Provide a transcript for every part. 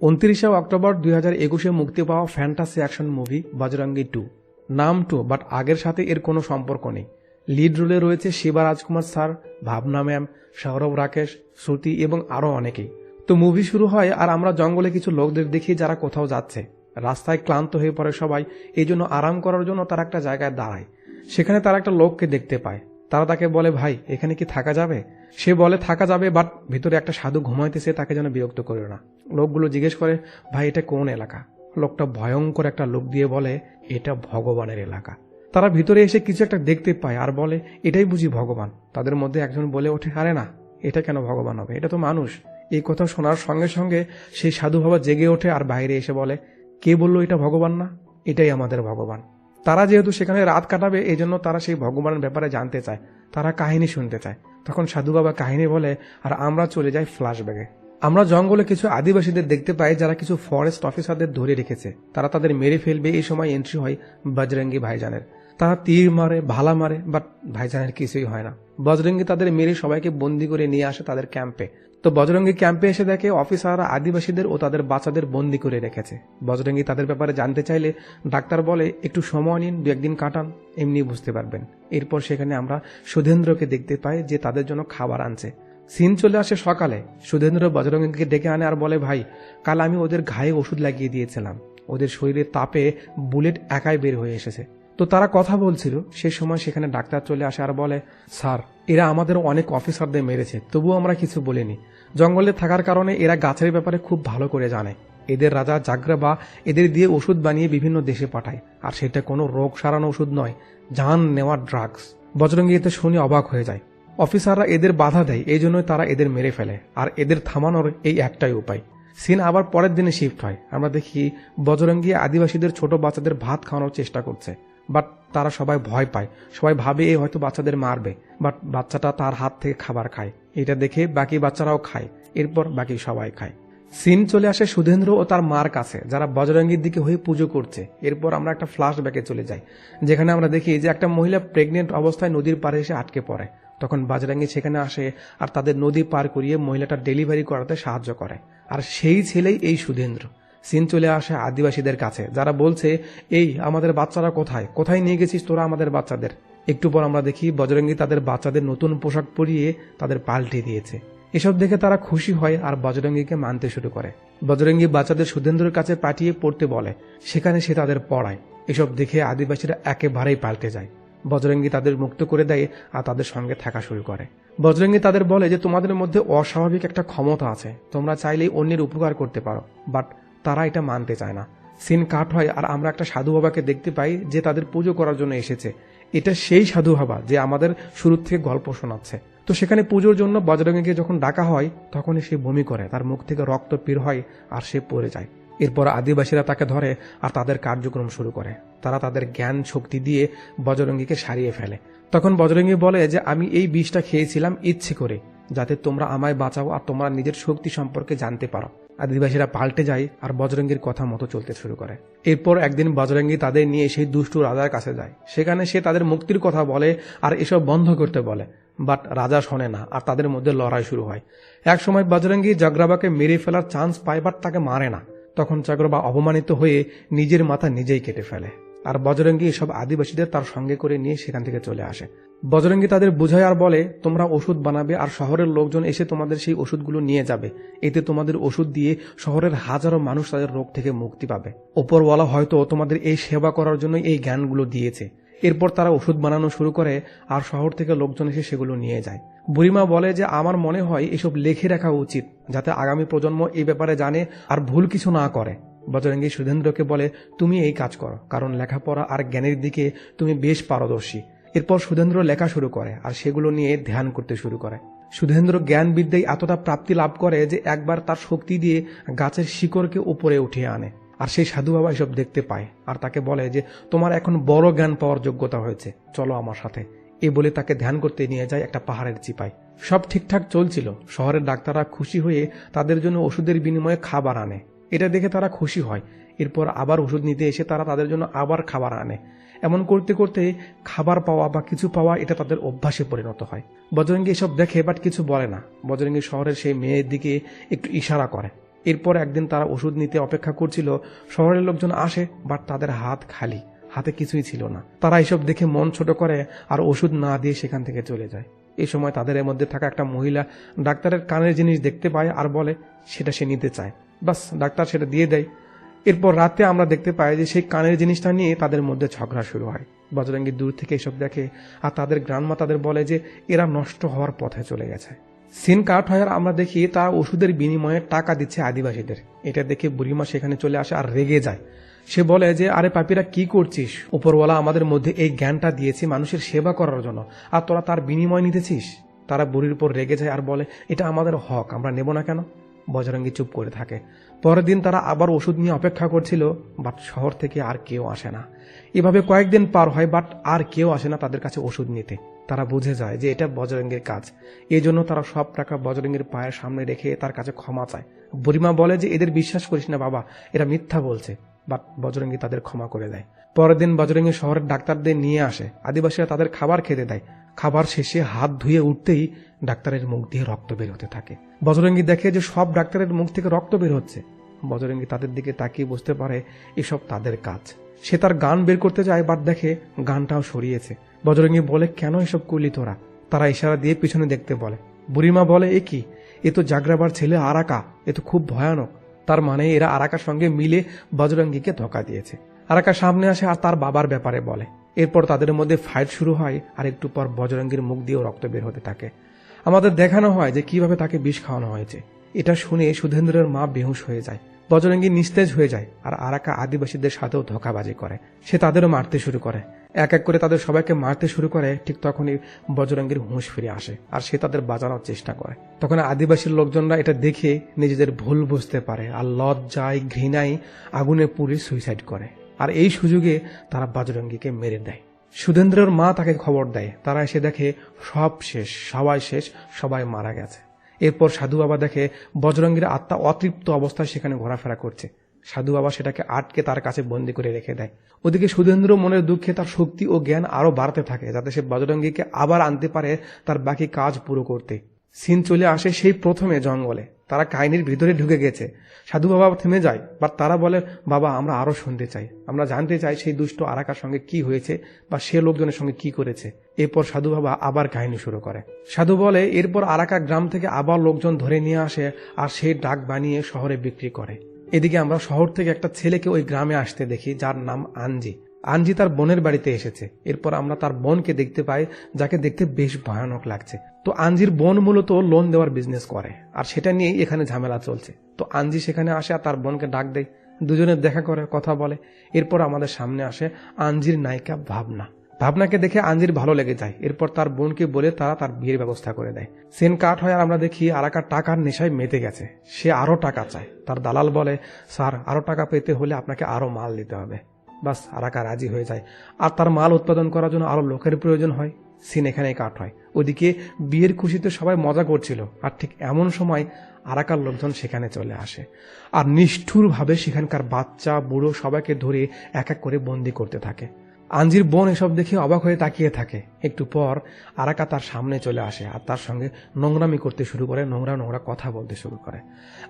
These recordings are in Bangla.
উনত্রিশে অক্টোবর দুই হাজার একুশে মুক্তি পাওয়া fantasy action movie Bajrangi two. নাম টু, বাট আগের সাথে এর কোনো সম্পর্ক নেই। লিড রোলে রয়েছে শিবা রাজকুমার স্যার, ভাবনা ম্যাম, সৌরভ রাকেশ, শ্রুতি এবং আরও অনেকেই। তো মুভি শুরু হয় আর আমরা জঙ্গলে কিছু লোকদের দেখি যারা কোথাও যাচ্ছে। রাস্তায় ক্লান্ত হয়ে পড়ে সবাই, এই জন্য আরাম করার জন্য তারা একটা জায়গায় দাঁড়ায়। সেখানে তারা একটা লোককে দেখতে পায়। তারা তাকে বলে, ভাই, এখানে কি থাকা যাবে? সে বলে, থাকা যাবে বাট ভিতরে একটা সাধু ঘুমাইতেছে, তাকে যেন বিরক্ত করে না। লোকগুলো জিজ্ঞেস করে, ভাই, এটা কোন এলাকা? লোকটা ভয়ঙ্কর একটা লোক দিয়ে বলে, এটা ভগবানের এলাকা। তারা ভিতরে এসে কিছু একটা দেখতে পায় আর বলে, এটাই বুঝি ভগবান। তাদের মধ্যে একজন বলে ওঠে, আরে না, এটা কেন ভগবান হবে? এটা তো মানুষ। এই কথা শোনার সঙ্গে সঙ্গে সেই সাধু বাবা জেগে ওঠে আর বাইরে এসে বলে, কে বলল এটা ভগবান না? এটাই আমাদের ভগবান। তারা যেহেতু সেখানে রাত কাটাবে এই জন্য তারা সেই ভগবানের ব্যাপারে জানতে চায়। তারা কাহিনী শুনতে চায়। তখন সাধু বাবা কাহিনী বলে, আর আমরা চলে যাই ফ্ল্যাশব্যাগে আমরা জঙ্গলে কিছু আদিবাসীদের দেখতে পাই, যারা কিছু ফরেস্ট অফিসারদের ধরে রেখেছে। তারা তাদের মেরে ফেলবে, এই সময় এন্ট্রি হয় বজরঙ্গি ভাইজানের। তারা তীর মারে ভালা মারে বাট ভাইজানের কিছুই হয় না। বজরঙ্গি তাদের মেরে সবাইকে বন্দি করে নিয়ে আসে তাদের ক্যাম্পে তো বজরঙ্গি ক্যাম্পে এসে দেখে অফিসাররা আদিবাসীদের ও তাদের বাচ্চাদের বন্দি করে রেখেছে। বজরঙ্গি তাদের ব্যাপারে জানতে চাইলে ডাক্তার বলে, একটু সময় নিন দু একদিন কাটান এমনি বুঝতে পারবেন। এরপর সেখানে আমরা সুধেন্দ্রকে দেখতে পাই যে তাদের জন্য খাবার আনছে। সিন চলে আসে সকালে। সুধেন্দ্র বজরঙ্গীকে ডেকে আনে আর বলে, ভাই, কাল আমি ওদের ঘায়ে ওষুধ লাগিয়ে দিয়েছিলাম। ওদের শরীরের তাপে বুলেট একাই বের হয়ে এসেছে। তো তারা কথা বলছিল। সে সময় সেখানে ডাক্তার চলে আসে আর বলে, স্যার, এরা আমাদের অনেক অফিসারদের মেরেছে, তবুও আমরা কিছু বলিনি। জঙ্গলে থাকার কারণে এরা গাছের ব্যাপারে খুব ভালো করে জানে। এদের রাজা জাগরা বা এদের দিয়ে ওষুধ বানিয়ে বিভিন্ন দেশে পাঠায়। আর সেটা কোনো রোগ সারানো ওষুধ নয়, জান নেওয়া ড্রাগস। বজরঙ্গি এতে শুনে অবাক হয়ে যায়। অফিসাররা এদের বাধা দেয়, এই জন্যই তারা এদের মেরে ফেলে। আর এদের থামানোর এই একটাই উপায়। সিন আবার পরের দিনে শিফট হয়। আমরা দেখি বজরঙ্গি আদিবাসীদের ছোট বাচ্চাদের ভাত খাওয়ানোর চেষ্টা করছে। বাট তারা সবাই ভয় পায়। সবাই ভাবে, এ হয়তো বাচ্চাদের মারবে। বাট বাচ্চাটা তার হাত থেকে খাবার খায়। এটা দেখে বাকি বাচ্চারাও খায়। এরপর বাকি সবাই খায়। সিন চলে আসে সুধেন্দ্র ও তার মার কাছে, যারা বজরঙ্গির দিকে হয়ে পুজো করছে। এরপর আমরা একটা ফ্লাশ ব্যাকে চলে যাই, যেখানে আমরা দেখি যে একটা মহিলা প্রেগনেন্ট অবস্থায় নদীর পাড়ে এসে আটকে পড়ে। তখন বাজরাঙ্গি সেখানে আসে আর তাদের নদী পার করিয়ে মহিলাটা ডেলিভারি করাতে সাহায্য করে। আর সেই ছেলেই এই সুধেন্দ্র। সিন চলে আসে আদিবাসীদের কাছে, যারা বলছে, এই, আমাদের বাচ্চারা কোথায়? কোথায় নিয়ে গেছিস তোরা আমাদের বাচ্চাদের? একটু পর আমরা দেখি বজরঙ্গি তাদের বাচ্চাদের নতুন পোশাক পরিয়ে তাদের পাল্টে দিয়েছে। এসব দেখে তারা খুশি হয় আর বজরঙ্গিকে মানতে শুরু করে। বজরঙ্গি বাচ্চাদের সুধেন্দ্রের কাছে পাঠিয়ে পড়তে বলে, সেখানে সে তাদের পড়ায়। এসব দেখে আদিবাসীরা একেবারেই পাল্টে যায়। বজরঙ্গি তাদের মুক্ত করে দেয় আর তাদের সঙ্গে থাকা শুরু করে। বজরঙ্গি তাদের বলে যে, তোমাদের মধ্যে অস্বাভাবিক একটা ক্ষমতা আছে। তোমরা চাইলেই অন্যের উপকার করতে পারো বাট তারা এটা মানতে চায় না। সিন কাট হয় আর আমরা একটা সাধু বাবাকে দেখতে পাই যে তাদের পুজো করার জন্য এসেছে। এটা সেই সাধু বাবা যে আমাদের শুরু থেকে গল্প শোনাচ্ছে। তো সেখানে পুজোর জন্য বজরঙ্গীকে যখন ডাকা হয়, তখনই সে বমি করে, তার মুখ থেকে রক্ত বের হয় আর সে পড়ে যায়। এরপর আদিবাসীরা তাকে ধরে আর তাদের কার্যক্রম শুরু করে। তারা তাদের জ্ঞান শক্তি দিয়ে বজরঙ্গীকে সারিয়ে ফেলে। তখন বজরঙ্গী বলে যে, আমি এই বিষটা খেয়েছিলাম, ইচ্ছে করে। যাতে তোমরা আমায় বাঁচাও আর তোমরা নিজের শক্তি সম্পর্কে জানতে পারো। আদিবাসীরা পাল্টে যায় আর বজরঙ্গীর কথা মতো চলতে শুরু করে। এরপর একদিন বজরঙ্গী তাদের নিয়ে সেই দুষ্টু রাজার কাছে যায়। সেখানে সে তাদের মুক্তির কথা বলে আর এসব বন্ধ করতে বলে। বাট রাজা শোনে না আর তাদের মধ্যে লড়াই শুরু হয়। এক সময় বজরঙ্গী জাগ্রাবাকে মেরে ফেলার চান্স পায়, বাট তাকে মারে না। তখন চাগ্রবা অপমানিত হয়ে নিজের মাথা নিজেই কেটে ফেলে। আর বজরঙ্গী এসব আদিবাসীদের তার সঙ্গে করে নিয়ে সেখান থেকে চলে আসে। বজরঙ্গী তাদের বুঝায় আর বলে, তোমরা ওষুধ বানাবে আর শহরের লোকজন এসে তোমাদের সেই ওষুধগুলো নিয়ে যাবে। এতে তোমাদের ওষুধ দিয়ে শহরের হাজারো মানুষ তাদের রোগ থেকে মুক্তি পাবে। ওপরওয়ালা হয়তো তোমাদের এই সেবা করার জন্য এই জ্ঞানগুলো দিয়েছে। এরপর তারা ওষুধ বানানো শুরু করে আর শহর থেকে লোকজন এসে সেগুলো নিয়ে যায়। বুড়িমা বলে যে, আমার মনে হয় এসব লেখে রাখা উচিত, যাতে আগামী প্রজন্ম এই ব্যাপারে জানে আর ভুল কিছু না করে। বজরঙ্গী সুধেন্দ্রকে বলে, তুমি এই কাজ করো, কারণ লেখাপড়া আর জ্ঞানের দিকে তুমি বেশ পারদর্শী। এরপর সুধেন্দ্র লেখা শুরু করে আর সেগুলো নিয়ে ধ্যান করতে শুরু করে। সুধেন্দ্র জ্ঞান বিদ্যায় এতটা প্রাপ্তি লাভ করে যে একবার তার শক্তি দিয়ে গাছের শিকড়কে উপরে উঠিয়ে আনে আর সেই সাধু বাবা এসব দেখতে পায় আর তাকে বলে যে, তোমার এখন বড় জ্ঞান পাওয়ার যোগ্যতা হয়েছে, চলো আমার সাথে। এ বলে তাকে ধ্যান করতে নিয়ে যায় একটা পাহাড়ের চিপায়। সব ঠিকঠাক চলছিল, শহরের ডাক্তাররা খুশি হয়ে তাদের জন্য ওষুধের বিনিময়ে খাবার আনে। এটা দেখে তারা খুশি হয়। এরপর আবার ওষুধ নিতে এসে তারা তাদের জন্য আবার খাবার আনে। এমন করতে করতে খাবার পাওয়া বা কিছু পাওয়া এটা তাদের অভ্যাসে পরিণত হয়। বজরঙ্গি এসব দেখে বাট কিছু বলে না। বজরঙ্গি শহরের সেই মেয়ের দিকে একটু ইশারা করে। এরপর একদিন তারা ওষুধ নিতে অপেক্ষা করছিল। শহরের লোকজন আসে বাট তাদের হাত খালি। হাতে কিছুই ছিল না। তারা এসব দেখে মন ছোট করে আর ওষুধ না দিয়ে সেখান থেকে চলে যায়। এ সময় তাদের মধ্যে থাকা একটা মহিলা ডাক্তারের কানের জিনিস দেখতে পায় আর বলে, সেটা সে নিতে চায়। বাস, ডাক্তার সেটা দিয়ে দেয়। এরপর রাতে আমরা দেখতে পাই যে সেই কানের জিনিসটা নিয়ে তাদের মধ্যে ঝগড়া শুরু হয়। বজরঙ্গি দূর থেকে এসব দেখে আর তাদের গ্রান্মা তাদের বলে যে এরা নষ্ট হওয়ার পথে চলে গেছে। সিন কাট হয় আর আমরা দেখি তারা ওষুধের বিনিময়ে টাকা দিচ্ছে আদিবাসীদের। এটা দেখে বুড়িমা সেখানে চলে আসে আর রেগে যায়। সে বলে যে, আরে পাপিরা, কি করছিস? উপরওয়ালা আমাদের মধ্যে এই জ্ঞানটা দিয়েছে মানুষের সেবা করার জন্য। আর তোরা তার বিনিময় নিতেছিস? তারা বুড়ির উপর রেগে যায় আর বলে, এটা আমাদের হক, আমরা নেব না কেন? বজরঙ্গি চুপ করে থাকে। পরের দিন তারা আবার ওষুধ নিয়ে অপেক্ষা করছিল, বাট শহর থেকে আর কেউ আসে না। এভাবে কয়েকদিন পার হয়, বাট আর কেউ আসে না তাদের কাছে ওষুধ নিতে। তারা বুঝে যায় যে এটা বজরঙ্গের কাজ। এই জন্য তারা সব টাকা বজরঙ্গের পায়ের সামনে রেখে তার কাছে ক্ষমা চায়। বুড়িমা বলে যে, এদের বিশ্বাস করিস না বাবা, এরা মিথ্যা বলছে। বাট বজরঙ্গি তাদের ক্ষমা করে দেয়। পরের দিন বজরঙ্গি শহরের ডাক্তারদের নিয়ে আসে। আদিবাসীরা তাদের খাবার খেতে দেয়। খাবার শেষে হাত ধুয়ে উঠতেই ডাক্তারের মুখ দিয়ে রক্ত বের হতে থাকে। বজরঙ্গি দেখে যে সব ডাক্তারের মুখ থেকে রক্ত বের হচ্ছে। বজরঙ্গি তাদের দিকে তাকিয়ে বুঝতে পারে এসব তাদের কাজ। সে তার গান বের করতে যায়, বাট দেখে গানটাও সরিয়েছে। বজরঙ্গি বলে, কেন এসব করলি তোরা? তারা ইশারা দিয়ে পিছনে দেখতে বলে, বুড়িমা বলে, এ কি? এ তো জাগরাবার ছেলে আরাকা, এ তো খুব ভয়ানক। তার মানে এরা আরাকার সঙ্গে মিলে বজরঙ্গিকে ধোকা দিয়েছে। আরাকা সামনে আসে আর তার বাবার ব্যাপারে বলে। এরপর তাদের মধ্যে ফাইট শুরু হয় আর একটু পর বজরঙ্গির মুখ দিয়েও রক্ত বের হতে থাকে। আমাদের দেখানো হয় যে কীভাবে তাকে বিষ খাওয়ানো হয়েছে। এটা শুনে সুধেন্দ্রের মা বেহুশ হয়ে যায়। বজরঙ্গি নিস্তেজ হয়ে যায় আর আরাকা আদিবাসীদের সাথেও ধোকাবাজি করে। সে তাদেরও মারতে শুরু করে। এক এক করে তাদের সবাইকে মারতে শুরু করে, ঠিক তখনই বজরঙ্গির হুঁশ ফিরে আসে আর সে তাদের বাঁচানোর চেষ্টা করে। তখন আদিবাসীর লোকজনরা এটা দেখে নিজেদের ভুল বুঝতে পারে আর লজ্জায়, ঘৃণায় আগুনে পুড়ে সুইসাইড করে। আর এই সুযোগে তারা বজরঙ্গিকে মেরে দেয়। সুধেন্দ্রের মা তাকে খবর দেয়। তারা এসে দেখে সব শেষ, সবাই শেষ, সবাই মারা গেছে। এরপর সাধু বাবা দেখে বজরঙ্গির আত্মা অতৃপ্ত অবস্থায় সেখানে ঘোরাফেরা করছে। সাধু বাবা সেটাকে আটকে তার কাছে বন্দি করে রেখে দেয়। ওদিকে সুধেন্দ্র মনের দুঃখে তার শক্তি ও জ্ঞান আরও বাড়তে থাকে, যাতে সে বজরঙ্গিকে আবার আনতে পারে তার বাকি কাজ পুরো করতে। সিন চলে আসে সেই প্রথমে জঙ্গলে। তারা কাহিনীর ভিতরে ঢুকে গেছে। সাধু বাবা থেমে যায়, বা তারা বলে, বাবা, আমরা আরও শুনতে চাই। আমরা জানতে চাই সেই দুষ্ট আরাকার সঙ্গে কি হয়েছে, বা সে লোকজনের সঙ্গে কি করেছে। এরপর সাধু বাবা আবার কাহিনী শুরু করে। সাধু বলে, এরপর আরাকা গ্রাম থেকে আবার লোকজন ধরে নিয়ে আসে, আর সেই ডাক বানিয়ে শহরে বিক্রি করে। এদিকে আমরা শহর থেকে একটা ছেলেকে ওই গ্রামে আসতে দেখি, যার নাম আনজি। আনজি তার বোনের বাড়িতে এসেছে। এরপর আমরা তার বোনকে দেখতে পাই, যাকে দেখতে বেশ ভয়ানক লাগছে। তো আঞ্জির বোন মূলত লোন দেওয়ার বিজনেস করে, আর সেটা নিয়েই এখানে ঝামেলা চলছে। তো আঞ্জি সেখানে আসে আর তার বোনকে ডাক দেয়, দুজনে দেখা করে, কথা বলে। এরপর আমাদের সামনে আসে আঞ্জির নায়িকা ভাবনা। ভাবনাকে দেখে আঞ্জির ভালো লেগে যায়। এরপর তার বোনকে বলে তারা তার বিয়ের ব্যবস্থা করে দেয়। সেন কাট হয় আর আমরা দেখি আরাকার টাকার নেশায় মেতে গেছে। সে আরও টাকা চায়। তার দালাল বলে, স্যার, আরও টাকা পেতে হলে আপনাকে আরও মাল দিতে হবে। বাস আরাকা রাজি হয়ে যায়। আর তার মাল উৎপাদন করার জন্য আরও লোকের প্রয়োজন হয়। সিন এখানে কাট হয়। ওদিকে বিয়ের খুশিতে সবাই মজা করছিল, আর ঠিক এমন সময় আরাকার লোকজন সেখানে চলে আসে। আর নিষ্ঠুরভাবে সেখানকার বাচ্চা, বুড়ো সবাইকে ধরে এক এক করে বন্দি করতে থাকে। আঞ্জির বোন এসব দেখে অবাক হয়ে তাকিয়ে থাকে। একটু পর আরাকা তার সামনে চলে আসে আর তার সঙ্গে নোংরামি করতে শুরু করে, নোংরা নোংরা কথা বলতে শুরু করে।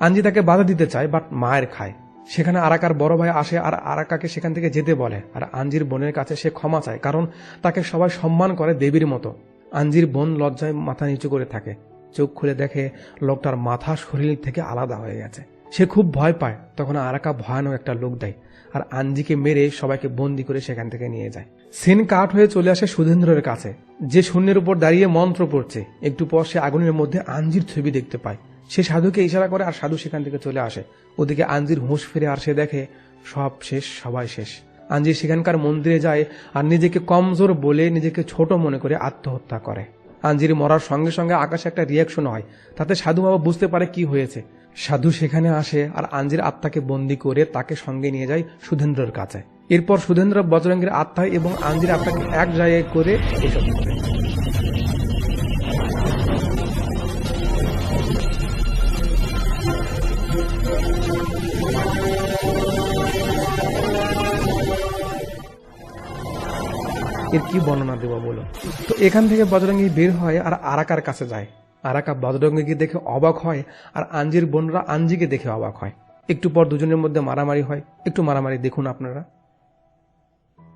আঞ্জি তাকে বাধা দিতে চায়, বাট মায়ের খায়। সেখানে আরাকার বড় ভাই আসে আর আরাকাকে সেখান থেকে যেতে বলে। আর আঞ্জির বোনের কাছে সে ক্ষমা চায়, কারণ তাকে সবাই সম্মান করে দেবীর মতো। আঞ্জির বোন লজ্জায় মাথা নিচু করে থাকে। চোখ খুলে দেখে লোকটার মাথা শরীর থেকে আলাদা হয়ে গেছে। সে খুব ভয় পায়, তখন আরাকা ভয়ানক একটা লোক দেয় আর আঞ্জিকে মেরে সবাইকে বন্দি করে সেখান থেকে নিয়ে যায়। সিন কাট হয়ে চলে আসে সুধেন্দ্রের কাছে। যে শূন্যের উপর দাঁড়িয়ে মন্ত্র পড়ছে, একটু পর সে আগুনের মধ্যে আঞ্জির ছবি দেখতে পায়। সে সাধুকে ইশারা করে আর সাধু সেখান থেকে চলে আসে। ওদিকে আঞ্জির হুঁশ ফিরে আর সে দেখে, সব শেষ, সবাই শেষ। আঞ্জি সেখানকার মন্দিরে যায় আর নিজেকে কমজোর বলে নিজেকে ছোট মনে করে আত্মহত্যা করে। আঞ্জির মরার সঙ্গে সঙ্গে আকাশে একটা রিয়াকশন হয়, তাতে সাধু বাবা বুঝতে পারে কি হয়েছে। সাধু সেখানে আসে আর আঞ্জির আত্মাকে বন্দি করে তাকে সঙ্গে নিয়ে যায় সুধেন্দ্রর কাছে। এরপর সুধেন্দ্র বজরঙ্গের আত্মা এবং আঞ্জির আত্মাকে এক জায়গায় করে এসব করে। এর কি বর্ণনা দেবো বলো? তো এখান থেকে বজরঙ্গি বের হয় আর আরাকার কাছে যায়। আরাকা বজরঙ্গীকে দেখে অবাক হয় আর আঞ্জির বোনরা আঞ্জিকে দেখে অবাক হয়। একটু পর দুজনের মধ্যে মারামারি হয়। একটু মারামারি দেখুন আপনারা।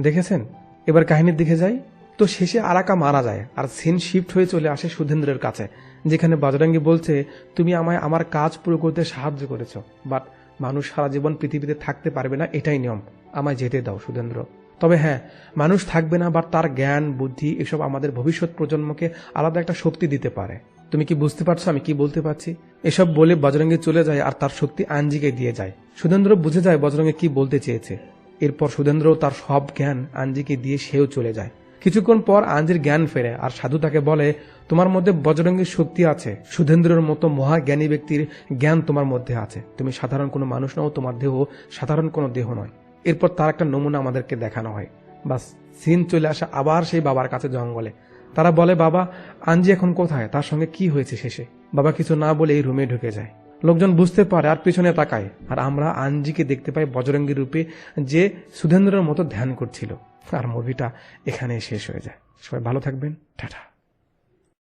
দেখেছেন? এবার কাহিনীর দিকে যাই। তো শেষে আরাকা মারা যায় আর সিন শিফট হয়ে চলে আসে সুধেন্দ্রের কাছে, যেখানে বজরঙ্গী বলছে, তুমি আমায় আমার কাজ পুরো করতে সাহায্য করেছ বাট মানুষ সারা জীবন পৃথিবীতে থাকতে পারবে না, এটাই নিয়ম। আমায় যেতে দাও সুধেন্দ্র। তবে হ্যাঁ মানুষ থাকবে না বা তার জ্ঞান, বুদ্ধি এসব আমাদের ভবিষ্যৎ প্রজন্মকে আলাদা একটা শক্তি দিতে পারে। তুমি কি বুঝতে পারছ আমি কি বলতে পারছি? এসব বলে বজরঙ্গী চলে যায় আর তার শক্তি আঞ্জিকে দিয়ে যায়। সুধেন্দ্র বুঝে যায় বজরঙ্গী কি বলতে চেয়েছে। এরপর সুধেন্দ্র তার সব জ্ঞান আঞ্জিকে দিয়ে সেও চলে যায়। কিছুক্ষণ পর আঞ্জির জ্ঞান ফেরে আর সাধু তাকে বলে, তোমার মধ্যে বজরঙ্গীর শক্তি আছে। সুধেন্দ্রের মতো মহা জ্ঞানী ব্যক্তির জ্ঞান তোমার মধ্যে আছে। তুমি সাধারণ কোনো মানুষ নও, তোমার দেহ সাধারণ কোনো দেহ নয়। এরপর তার একটা নমুনা আমাদেরকে দেখানো হয়। বাস, সিন চলে আসা আবার সেই বাবার কাছে জঙ্গলে। তারা বলে, বাবা আঞ্জি এখন কোথায়? তার সঙ্গে কি হয়েছে শেষে? বাবা কিছু না বলে এই রুমে ঢুকে যায়। লোকজন বুঝতে পারে, আর পিছনে তাকায়। আর আমরা আঞ্জিকে দেখতে পাই বজরঙ্গী রূপে যে সুধেন্দ্রের মতো ধ্যান করছিল। আর মুভিটা এখানে শেষ হয়ে যায়। সবাই ভালো থাকবেন। টাটা।